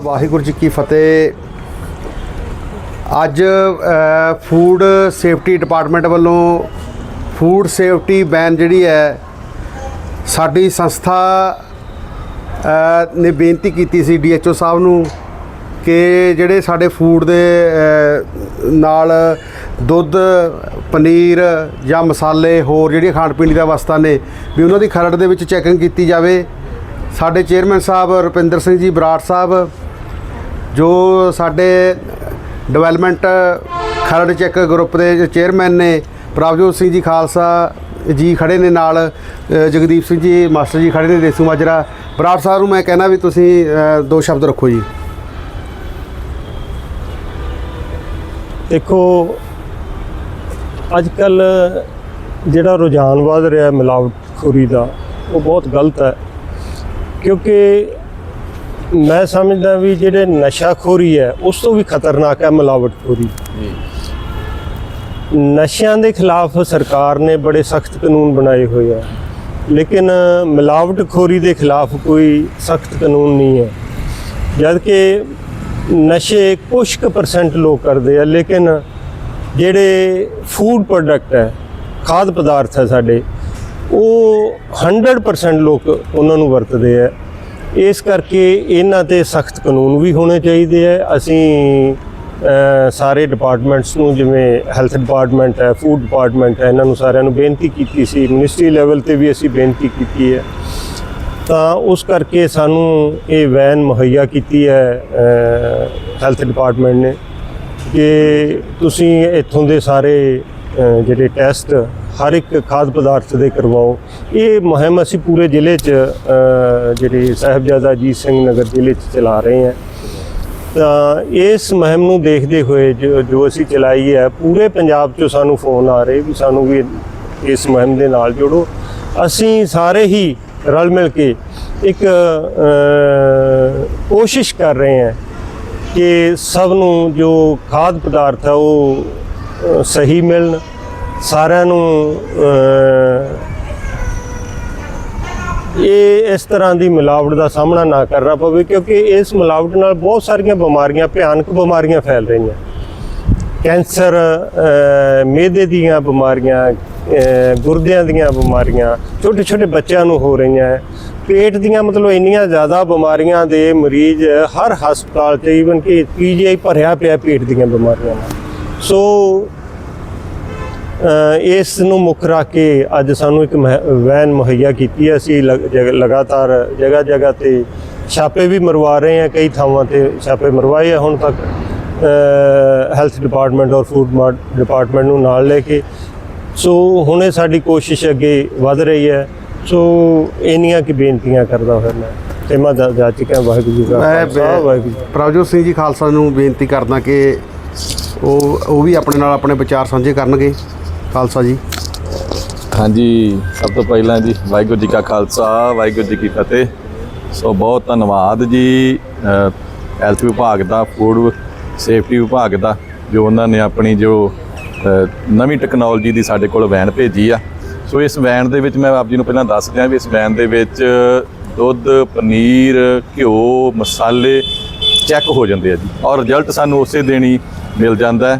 ਵਾਹਿਗੁਰੂ ਜੀ ਕੀ ਫਤਿਹ। ਅੱਜ ਫੂਡ ਸੇਫਟੀ ਡਿਪਾਰਟਮੈਂਟ ਵੱਲੋਂ ਫੂਡ ਸੇਫਟੀ ਬੈਨ ਜਿਹੜੀ ਹੈ, ਸਾਡੀ ਸੰਸਥਾ ਨੇ ਬੇਨਤੀ ਕੀਤੀ ਸੀ ਡੀਐਚਓ ਸਾਹਿਬ ਨੂੰ ਕਿ ਜਿਹੜੇ ਸਾਡੇ ਫੂਡ ਦੇ ਨਾਲ ਦੁੱਧ, ਪਨੀਰ ਜਾਂ ਮਸਾਲੇ ਹੋਰ ਜਿਹੜੀਆਂ ਖਾਣ ਪੀਣ ਦੀਆਂ ਵਸਤਾਂ ਨੇ, ਵੀ ਉਹਨਾਂ ਦੀ ਖਰੜ ਦੇ ਵਿੱਚ ਚੈਕਿੰਗ ਕੀਤੀ ਜਾਵੇ। ਸਾਡੇ ਚੇਅਰਮੈਨ ਸਾਹਿਬ ਰੁਪਿੰਦਰ ਸਿੰਘ ਜੀ ਬਰਾੜ ਸਾਹਿਬ ਜੋ ਸਾਡੇ ਡਿਵੈਲਪਮੈਂਟ ਖਰੜ ਚੈੱਕ ਗਰੁੱਪ ਦੇ ਚੇਅਰਮੈਨ ਨੇ, ਪ੍ਰਭਜੋਤ ਸਿੰਘ ਜੀ ਖਾਲਸਾ ਜੀ ਖੜੇ ਨੇ ਨਾਲ ਜਗਦੀਪ ਸਿੰਘ ਜੀ, ਮਾਸਟਰ ਜੀ ਖੜੇ ਨੇ, ਦੇਸੂ ਮਾਜਰਾ। ਬਰਾੜ ਸਾਹਿਬ ਨੂੰ ਮੈਂ ਕਹਿਣਾ ਵੀ ਤੁਸੀਂ ਦੋ ਸ਼ਬਦ ਰੱਖੋ ਜੀ। ਦੇਖੋ ਅੱਜ ਕੱਲ ਜਿਹੜਾ ਰੁਝਾਨ ਵੱਧ ਰਿਹਾ ਹੈ ਮਿਲਾਵਟਖੋਰੀ ਦਾ, ਉਹ ਬਹੁਤ ਗਲਤ ਹੈ। ਕਿਉਂਕਿ ਮੈਂ ਸਮਝਦਾ ਵੀ ਜਿਹੜੇ ਨਸ਼ਾਖੋਰੀ ਹੈ ਉਸ ਤੋਂ ਵੀ ਖਤਰਨਾਕ ਹੈ ਮਿਲਾਵਟਖੋਰੀ। ਨਸ਼ਿਆਂ ਦੇ ਖਿਲਾਫ ਸਰਕਾਰ ਨੇ ਬੜੇ ਸਖਤ ਕਾਨੂੰਨ ਬਣਾਏ ਹੋਏ ਆ। ਲੇਕਿਨ ਮਿਲਾਵਟਖੋਰੀ ਦੇ ਖਿਲਾਫ ਕੋਈ ਸਖਤ ਕਾਨੂੰਨ ਨਹੀਂ ਹੈ। ਜਦ ਕਿ ਨਸ਼ੇ ਕੁਝ ਕੁ ਪਰਸੈਂਟ ਲੋਕ ਕਰਦੇ ਆ ਲੇਕਿਨ ਜਿਹੜੇ ਫੂਡ ਪ੍ਰੋਡਕਟ ਹੈ ਖਾਦ ਪਦਾਰਥ ਹੈ ਸਾਡੇ ਉਹ 100% ਲੋਕ ਉਹਨਾਂ ਨੂੰ ਵਰਤਦੇ ਆ। ਇਸ ਕਰਕੇ ਇਹਨਾਂ ਤੇ ਸਖਤ ਕਾਨੂੰਨ ਵੀ ਹੋਣੇ ਚਾਹੀਦੇ ਆ। ਅਸੀਂ ਸਾਰੇ ਡਿਪਾਰਟਮੈਂਟਸ ਨੂੰ, ਜਿਵੇਂ ਹੈਲਥ ਡਿਪਾਰਟਮੈਂਟ ਹੈ ਫੂਡ ਡਿਪਾਰਟਮੈਂਟ ਹੈ, ਇਹਨਾਂ ਨੂੰ ਸਾਰਿਆਂ ਨੂੰ ਬੇਨਤੀ ਕੀਤੀ ਸੀ। ਮਿਨਿਸਟਰੀ ਲੈਵਲ ਤੇ ਵੀ ਅਸੀਂ ਬੇਨਤੀ ਕੀਤੀ ਹੈ। ਤਾਂ ਉਸ ਕਰਕੇ ਸਾਨੂੰ ਇਹ ਵੈਨ ਮੁਹੱਈਆ ਕੀਤੀ ਹੈ ਹੈਲਥ ਡਿਪਾਰਟਮੈਂਟ ਨੇ ਕਿ ਤੁਸੀਂ ਇੱਥੋਂ ਦੇ ਸਾਰੇ ਜਿਹੜੇ ਟੈਸਟ ਹਰ ਇੱਕ ਖਾਦ ਪਦਾਰਥ ਦੇ ਕਰਵਾਓ। ਇਹ ਮੁਹਿੰਮ ਅਸੀਂ ਪੂਰੇ ਜ਼ਿਲ੍ਹੇ 'ਚ ਜਿਹੜੇ ਜਿਹੜੀ ਸਾਹਿਬਜ਼ਾਦਾ ਅਜੀਤ ਸਿੰਘ ਨਗਰ ਜ਼ਿਲ੍ਹੇ 'ਚ ਚਲਾ ਰਹੇ ਹਾਂ। ਤਾਂ ਇਸ ਮੁਹਿੰਮ ਨੂੰ ਦੇਖਦੇ ਹੋਏ ਜੋ ਅਸੀਂ ਚਲਾਈ ਹੈ, ਪੂਰੇ ਪੰਜਾਬ 'ਚੋਂ ਸਾਨੂੰ ਫੋਨ ਆ ਰਹੇ ਵੀ ਸਾਨੂੰ ਵੀ ਇਸ ਮੁਹਿੰਮ ਦੇ ਨਾਲ ਜੋੜੋ। ਅਸੀਂ ਸਾਰੇ ਹੀ ਰਲ ਮਿਲ ਕੇ ਇੱਕ ਕੋਸ਼ਿਸ਼ ਕਰ ਰਹੇ ਹਾਂ ਕਿ ਸਭ ਨੂੰ ਜੋ ਖਾਦ ਪਦਾਰਥ ਹੈ ਉਹ ਸਹੀ ਮਿਲਣ ਸਾਰਿਆਂ ਨੂੰ ਇਹ ਇਸ ਤਰ੍ਹਾਂ ਦੀ ਮਿਲਾਵਟ ਦਾ ਸਾਹਮਣਾ ਨਾ ਕਰਨਾ ਪਵੇ ਕਿਉਂਕਿ ਇਸ ਮਿਲਾਵਟ ਨਾਲ ਬਹੁਤ ਸਾਰੀਆਂ ਬਿਮਾਰੀਆਂ ਭਿਆਨਕ ਬਿਮਾਰੀਆਂ ਫੈਲ ਰਹੀਆਂ ਕੈਂਸਰ ਅ, ਮਿਹਦੇ ਦੀਆਂ ਬਿਮਾਰੀਆਂ ਗੁਰਦਿਆਂ ਦੀਆਂ ਬਿਮਾਰੀਆਂ ਛੋਟੇ ਛੋਟੇ ਬੱਚਿਆਂ ਨੂੰ ਹੋ ਰਹੀਆਂ ਹੈ। ਪੇਟ ਦੀਆਂ ਮਤਲਬ ਇੰਨੀਆਂ ਜ਼ਿਆਦਾ ਬਿਮਾਰੀਆਂ ਦੇ ਮਰੀਜ਼ ਹਰ ਹਸਪਤਾਲ 'ਚ ਈਵਨ ਕਿ ਪੀਜੀਆਈ ਭਰਿਆ ਪਿਆ ਪੇਟ ਦੀਆਂ ਬਿਮਾਰੀਆਂ ਨਾਲ ਸੋ ਇਸ ਨੂੰ ਮੁੱਖ ਰੱਖ ਕੇ ਅੱਜ ਸਾਨੂੰ ਇੱਕ ਵੈਨ ਮੁਹੱਈਆ ਕੀਤੀ ਹੈ। ਅਸੀਂ ਲਗਾਤਾਰ ਜਗ੍ਹਾ ਜਗ੍ਹਾ ਤੇ ਛਾਪੇ ਵੀ ਮਰਵਾ ਰਹੇ ਹਾਂ। ਕਈ ਥਾਵਾਂ ਤੇ ਛਾਪੇ ਮਰਵਾਏ ਆ। ਹੁਣ ਤੱਕ ਹੈਲਥ ਡਿਪਾਰਟਮੈਂਟ ਔਰ ਫੂਡ ਡਿਪਾਰਟਮੈਂਟ ਨੂੰ ਨਾਲ ਲੈ ਕੇ। ਸੋ ਹੁਣੇ ਸਾਡੀ ਕੋਸ਼ਿਸ਼ ਅੱਗੇ ਵਧ ਰਹੀ ਹੈ। ਸੋ ਇੰਨੀਆਂ ਕੀ ਬੇਨਤੀਆਂ ਕਰਦਾ ਹੋਇਆ ਮੈਂ। ਤੇ ਮੈਂ ਜਾ ਚੁੱਕਿਆ। ਵਾਹਿਗੁਰੂ ਜੀ ਦਾ ਮੈਂ ਪ੍ਰਭਜੋਤ ਸਿੰਘ ਜੀ ਖਾਲਸਾ ਨੂੰ ਬੇਨਤੀ ਕਰਦਾ ਕਿ ਉਹ ਉਹ ਵੀ ਆਪਣੇ ਨਾਲ ਆਪਣੇ ਵਿਚਾਰ ਸਾਂਝੇ ਕਰਨਗੇ, ਖਾਲਸਾ ਜੀ। ਹਾਂਜੀ, ਸਭ ਤੋਂ ਪਹਿਲਾਂ ਜੀ, ਵਾਹਿਗੁਰੂ ਜੀ ਕਾ ਖਾਲਸਾ, ਵਾਹਿਗੁਰੂ ਜੀ ਕੀ ਫਤਿਹ। ਸੋ ਬਹੁਤ ਧੰਨਵਾਦ ਜੀ ਹੈਲਥ ਵਿਭਾਗ ਦਾ ਫੂਡ ਸੇਫਟੀ ਵਿਭਾਗ ਦਾ, ਜੋ ਉਹਨਾਂ ਨੇ ਆਪਣੀ ਜੋ ਨਵੀਂ ਟੈਕਨੋਲੋਜੀ ਦੀ ਸਾਡੇ ਕੋਲ ਵੈਨ ਭੇਜੀ ਆ। ਸੋ ਇਸ ਵੈਨ ਦੇ ਵਿੱਚ ਮੈਂ ਆਪ ਜੀ ਨੂੰ ਪਹਿਲਾਂ ਦੱਸ ਦਿਆਂ ਵੀ ਇਸ ਵੈਨ ਦੇ ਵਿੱਚ ਦੁੱਧ, ਪਨੀਰ, ਘਿਓ, ਮਸਾਲੇ ਚੈੱਕ ਹੋ ਜਾਂਦੇ ਆ ਜੀ। ਔਰ ਰਿਜ਼ਲਟ ਸਾਨੂੰ ਉਸੇ ਦਿਨ ਹੀ ਮਿਲ ਜਾਂਦਾ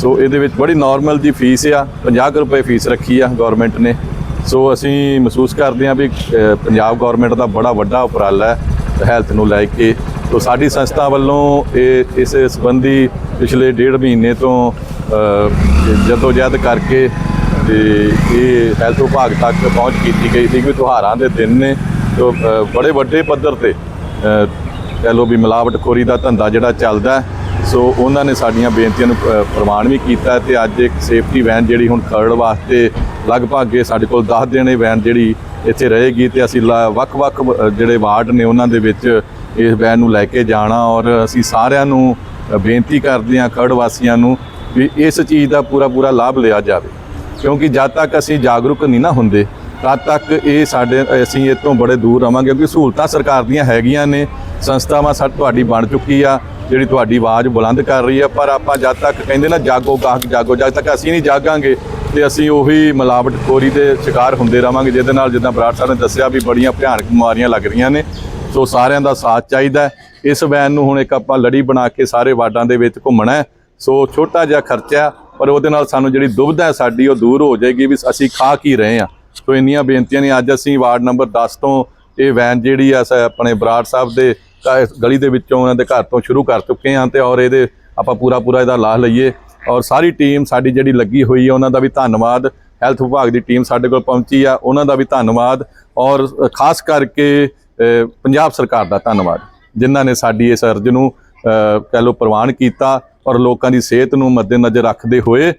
ਸੋ ਇਹਦੇ ਵਿੱਚ ਬੜੀ ਨਾਰਮਲ ਜੀ ਫੀਸ ਆ। 50 ਕੁ ਰੁਪਏ ਫੀਸ ਰੱਖੀ ਆ ਗਵਰਨਮੈਂਟ ਨੇ। ਸੋ ਅਸੀਂ ਮਹਿਸੂਸ ਕਰਦੇ ਹਾਂ ਵੀ ਪੰਜਾਬ ਗਵਰਨਮੈਂਟ ਦਾ ਬੜਾ ਵੱਡਾ ਉਪਰਾਲਾ ਹੈ ਹੈਲਥ ਨੂੰ ਲੈ ਕੇ। ਸੋ ਸਾਡੀ ਸੰਸਥਾ ਵੱਲੋਂ ਇਹ, ਇਸ ਸੰਬੰਧੀ ਪਿਛਲੇ ਡੇਢ ਮਹੀਨੇ ਤੋਂ ਜਦੋਂ ਜਦ ਕਰਕੇ ਤੇ ਇਹ ਹੈਲਥ ਵਿਭਾਗ ਤੱਕ ਪਹੁੰਚ ਕੀਤੀ ਗਈ ਸੀ ਕਿ ਤਿਉਹਾਰਾਂ ਦੇ ਦਿਨ ਨੇ। ਸੋ ਬੜੇ ਵੱਡੇ ਪੱਧਰ ਤੇ ਕਹਿ ਲਓ ਵੀ ਮਿਲਾਵਟਖੋਰੀ ਦਾ ਧੰਦਾ ਜਿਹੜਾ ਚੱਲਦਾ ਸੋ ਉਹਨਾਂ ਨੇ ਸਾਡੀਆਂ ਬੇਨਤੀਆਂ ਨੂੰ ਪ੍ਰਵਾਨ ਵੀ ਕੀਤਾ ਹੈ ਤੇ ਅੱਜ ਇੱਕ ਸੇਫਟੀ ਵੈਨ ਜਿਹੜੀ ਹੁਣ ਖਰੜ ਵਾਸਤੇ ਲਗਭਗ ਸਾਡੇ ਕੋਲ 10 ਦਿਨ ਇਹ ਵੈਨ ਜਿਹੜੀ ਇੱਥੇ ਰਹੇਗੀ ਤੇ ਅਸੀਂ ਲਾ- ਵੱਖ-ਵੱਖ ਜਿਹੜੇ ਵਾਰਡ ਨੇ ਉਹਨਾਂ ਦੇ ਵਿੱਚ ਇਸ ਵੈਨ ਨੂੰ ਲੈ ਕੇ ਜਾਣਾ ਔਰ ਅਸੀਂ ਸਾਰਿਆਂ ਨੂੰ ਬੇਨਤੀ ਕਰਦੇ ਹਾਂ ਖਰੜ ਵਾਸੀਆਂ ਨੂੰ ਵੀ ਇਸ ਚੀਜ਼ ਦਾ ਪੂਰਾ ਪੂਰਾ ਲਾਭ ਲਿਆ ਜਾਵੇ। ਕਿਉਂਕਿ ਜਦ ਤੱਕ ਅਸੀਂ ਜਾਗਰੂਕ ਨਹੀਂ ਨਾ ਹੁੰਦੇ ਤਦ ਤੱਕ ਇਹ ਸਾਡੇ, ਅਸੀਂ ਇਹ ਤੋਂ ਬੜੇ ਦੂਰ ਰਵਾਂਗੇ ਕਿਉਂਕਿ ਸਹੂਲਤਾਂ ਸਰਕਾਰ ਦੀਆਂ ਹੈਗੀਆਂ ਨੇ, ਸੰਸਥਾਵਾਂ ਸਾ, ਤੁਹਾਡੀ ਬਣ ਚੁੱਕੀ ਆ, ਜਿਹੜੀ ਤੁਹਾਡੀ ਆਵਾਜ਼ ਬੁਲੰਦ ਕਰ ਰਹੀ ਆ, ਪਰ ਆਪਾਂ ਜਦ ਤੱਕ ਕਹਿੰਦੇ ਨਾ ਜਾਗੋ ਗਾਹਕ ਜਾਗੋ, ਜਦ ਤੱਕ ਅਸੀਂ ਨਹੀਂ ਜਾਗਾਂਗੇ ਤੇ ਅਸੀਂ ਉਹੀ ਮਿਲਾਵਟਖੋਰੀ ਦੇ ਸ਼ਿਕਾਰ ਹੁੰਦੇ ਰਵਾਂਗੇ, ਜਿਹਦੇ ਨਾਲ ਜਿੱਦਾਂ ਬਰਾੜ ਸਾਹਿਬ ਨੇ ਦੱਸਿਆ ਵੀ ਬੜੀਆਂ ਭਿਆਨਕ ਬਿਮਾਰੀਆਂ ਲੱਗ ਰਹੀਆਂ ਨੇ, ਸੋ ਸਾਰਿਆਂ ਦਾ ਸਾਥ ਚਾਹੀਦਾ ਇਸ ਵੈਨ ਨੂੰ ਹੁਣ ਇੱਕ ਆਪਾਂ ਲੜੀ ਬਣਾ ਕੇ ਸਾਰੇ ਵਾਰਡਾਂ ਦੇ ਵਿੱਚ ਘੁੰਮਣਾ ਸੋ ਛੋਟਾ ਜਿਹਾ ਖਰਚਾ, ਪਰ ਉਹਦੇ ਨਾਲ ਸਾਨੂੰ ਜਿਹੜੀ ਦੁਬਿਧਾ ਹੈ ਸਾਡੀ ਉਹ ਦੂਰ ਹੋ ਜਾਏਗੀ ਵੀ ਅਸੀਂ ਖਾ ਕੀ ਰਹੇ ਹਾਂ। ਸੋ ਇੰਨੀਆਂ ਬੇਨਤੀਆਂ ਨੇ ਅੱਜ ਅਸੀਂ ਵਾਰਡ ਨੰਬਰ 10 ਤੋਂ ਇਹ ਵੈਨ ਜਿਹੜੀ ਆ ਆਪਣੇ ਬਰਾੜ ਸਾਹਿਬ ਦੇ ਘ- ਗਲੀ ਦੇ ਵਿੱਚੋਂ ਉਹਨਾਂ ਦੇ ਘਰ ਤੋਂ ਸ਼ੁਰੂ ਕਰ ਚੁੱਕੇ ਹਾਂ ਤੇ ਔਰ ਇਹਦੇ ਆਪਾਂ ਪੂਰਾ ਪੂਰਾ ਇਹਦਾ ਲਾਹ ਲਈਏ। ਔਰ ਸਾਰੀ ਟੀਮ ਸਾਡੀ ਜਿਹੜੀ ਲੱਗੀ ਹੋਈ ਹੈ ਉਹਨਾਂ ਦਾ ਵੀ ਧੰਨਵਾਦ। ਹੈਲਥ ਵਿਭਾਗ ਦੀ ਟੀਮ ਸਾਡੇ ਕੋਲ ਪਹੁੰਚੀ ਆ, ਉਹਨਾਂ ਦਾ ਵੀ ਧੰਨਵਾਦ। ਔਰ ਖਾਸ ਕਰਕੇ ਪੰਜਾਬ ਸਰਕਾਰ ਦਾ ਧੰਨਵਾਦ, ਜਿਨ੍ਹਾਂ ਨੇ ਸਾਡੀ ਇਸ ਅਰਜ਼ ਨੂੰ ਕਹਿ ਲਓ ਪ੍ਰਵਾਨ ਕੀਤਾ ਔਰ ਲੋਕਾਂ ਦੀ ਸਿਹਤ ਨੂੰ ਮੱਦੇਨਜ਼ਰ ਰੱਖਦੇ ਹੋਏ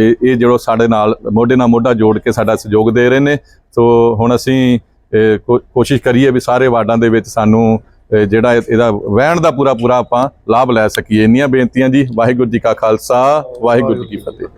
ਇਹ ਇਹ ਜਿਹੜਾ ਸਾਡੇ ਨਾਲ ਮੋਢੇ ਨਾਲ ਮੋਢਾ ਜੋੜ ਕੇ ਸਾਡਾ ਸਹਿਯੋਗ ਦੇ ਰਹੇ ਨੇ। ਸੋ ਹੁਣ ਅਸੀਂ ਕੋ- ਕੋਸ਼ਿਸ਼ ਕਰੀਏ ਵੀ ਸਾਰੇ ਵਾਰਡਾਂ ਦੇ ਵਿੱਚ ਸਾਨੂੰ ਜਿਹੜਾ ਇਹਦਾ ਵਹਿਣ ਦਾ ਪੂਰਾ ਪੂਰਾ ਆਪਾਂ ਲਾਭ ਲੈ ਸਕੀਏ। ਇੰਨੀਆਂ ਬੇਨਤੀਆਂ ਜੀ, ਵਾਹਿਗੁਰੂ ਜੀ ਕਾ ਖਾਲਸਾ, ਵਾਹਿਗੁਰੂ ਜੀ ਕੀ ਫਤਿਹ।